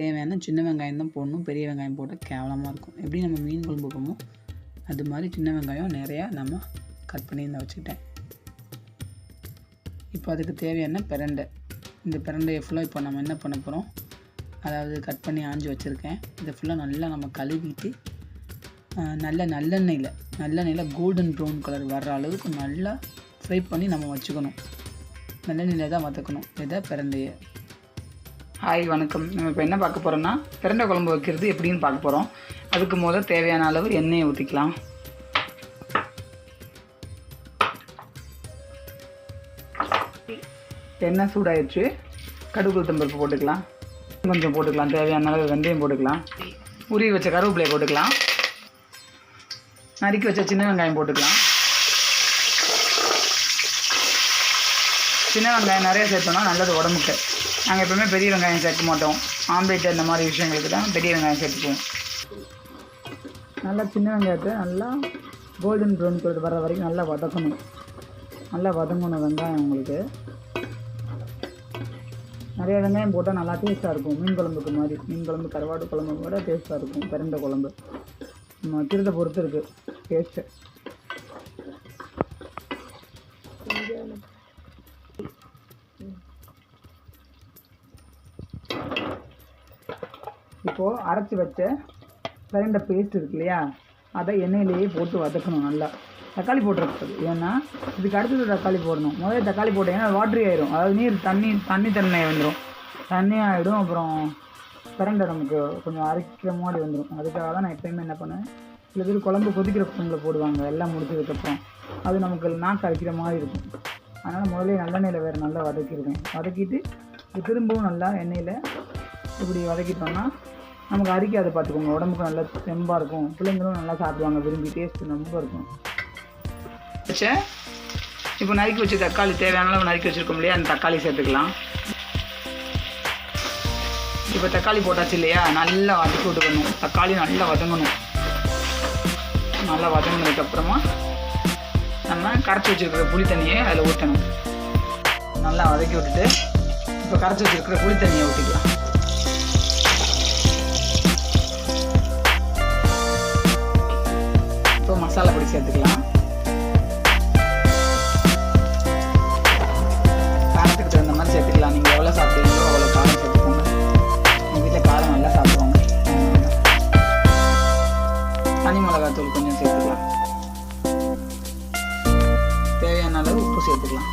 தேவையான சின்ன வெங்காயம் தான் போடணும். பெரிய வெங்காயம் போட்டால் கேவலமாக இருக்கும். எப்படி நம்ம மீன் குழம்பு வைப்போமோ அது மாதிரி சின்ன வெங்காயம் நிறையா நம்ம கட் பண்ணி இந்த வச்சுக்கிட்டேன். இப்போ அதுக்கு தேவையான பிரண்டை. இந்த பிரண்டையை ஃபுல்லாக இப்போ நம்ம என்ன பண்ண போகிறோம் அதாவது கட் பண்ணி ஆஞ்சு வச்சுருக்கேன். இதை ஃபுல்லாக நல்லா நம்ம கழுவிட்டு நல்ல நல்லெண்ணெயில் நல்லெண்ணெயில் கோல்டன் ப்ரௌன் கலர் வர்ற அளவுக்கு நல்லா ஃப்ரை பண்ணி நம்ம வச்சுக்கணும். நல்லெண்ணெயில் தான் வதக்கணும். இதை பிரண்டையை. ஹாய் வணக்கம். நம்ம இப்போ என்ன பார்க்க போகிறோம்னா பிரண்டை குழம்பு வைக்கிறது எப்படின்னு பார்க்க போகிறோம் அதுக்கு முதல் தேவையான அளவு எண்ணெயை ஊற்றிக்கலாம் எண்ணெய் சூடாயிடுச்சு கடுகு உளுத்தம்பருப்பு போட்டுக்கலாம். கொஞ்சம் போட்டுக்கலாம். தேவையான அளவு வெந்தயம் போட்டுக்கலாம். உருவி வச்ச கருவேப்பிலையை போட்டுக்கலாம். நறுக்கி வச்ச சின்ன வெங்காயம் போட்டுக்கலாம். சின்ன வெங்காயம் நிறைய சேர்த்தோம்னா நல்லது உடம்புக்கு. நாங்கள் எப்பவுமே பெரிய வெங்காயம் சேர்க்க மாட்டோம். ஆம்லேட் அந்த மாதிரி விஷயங்களுக்கு தான் பெரிய வெங்காயம் சேர்த்துக்குவோம். நல்லா சின்ன வெங்காயத்தை நல்லா கோல்டன் ப்ரௌன் கலர் வர வரைக்கும் நல்லா வதக்கணும். நல்லா வதங்கணும் வெங்காயம் உங்களுக்கு. நிறைய வெங்காயம் போட்டால் நல்லா டேஸ்ட்டாக இருக்கும். மீன் குழம்புக்கு மாதிரி மீன் குழம்பு கருவாடு குழம்பு கூட டேஸ்ட்டாக இருக்கும். பிறந்த குழம்பு. நம்ம வைக்கிறத பொறுத்து இருக்குது டேஸ்ட்டு இப்போது அரைச்சி வச்ச பிரண்டை பேஸ்ட் இருக்கு இல்லையா அதை எண்ணெயிலேயே போட்டு வதக்கணும் நல்லா. தக்காளி போட்டுருக்குது ஏன்னா இதுக்கு அடுத்தது தக்காளி போடணும். முதல்ல தக்காளி போட்டீங்கன்னா வாட்ரி ஆயிரும். அதாவது நீர் தண்ணி தண்ணி தன்மை வந்துடும் தண்ணி ஆகிடும் அப்புறம் பிரண்டை நமக்கு கொஞ்சம் அரைக்கிற மாதிரி வந்துடும் அதுக்காக தான் நான் எப்பயுமே என்ன பண்ணுவேன் சில பேர் குழம்பு கொதிக்கிற குழம்புல போடுவாங்க. எல்லாம் முடிச்சதுக்கப்புறம் அது நமக்கு நாக்கு அரைக்கிற மாதிரி இருக்கும். அதனால் முதல்ல நல்லெண்ணெயில் வேறு நல்லா வதக்கிடுவேன். வதக்கிட்டு திரும்பவும் நல்லா எண்ணெயில் இப்படி வதக்கிட்டோம்னா நமக்கு அரிக்காது பார்த்துக்கோங்க. உடம்புக்கு நல்லா தெம்பாக இருக்கும். பிள்ளைங்களும் நல்லா சாப்பிடுவாங்க. விரும்பி டேஸ்ட் ரொம்ப இருக்கும். வச்சேன் இப்போ நறுக்கி வச்ச தக்காளி தேவையான அளவு நறுக்கி வச்சுருக்கோம் இல்லையா? அந்த தக்காளி சேர்த்துக்கலாம். இப்போ தக்காளி போட்டாச்சு இல்லையா? நல்லா வதக்கி விட்டுக்கணும். தக்காளி நல்லா வதங்கணும். நல்லா வதங்கினதுக்கப்புறமா நம்ம கரைச்சி வச்சுருக்கிற புளி தண்ணியை அதில் ஊற்றணும் நல்லா வதக்கி விட்டுட்டு இப்போ கரைச்சி வச்சுருக்கிற புளி தண்ணியை ஊற்றிக்கலாம் இப்போ மசாலா பொடி சேர்த்துக்கலாம். காரத்துக்கு தகுந்த மாதிரி சேர்த்துக்கலாம். நீங்கள் எவ்வளோ சாப்பிட்டீங்களோ அவ்வளோ காரம் சேர்த்துக்கோங்க. எங்கள் வீட்டில் காரம் நல்லா சாப்பிடுவாங்க. தனி மிளகாத்தூள் கொஞ்சம் சேர்த்துக்கலாம். தேவையான அளவு உப்பு சேர்த்துக்கலாம்.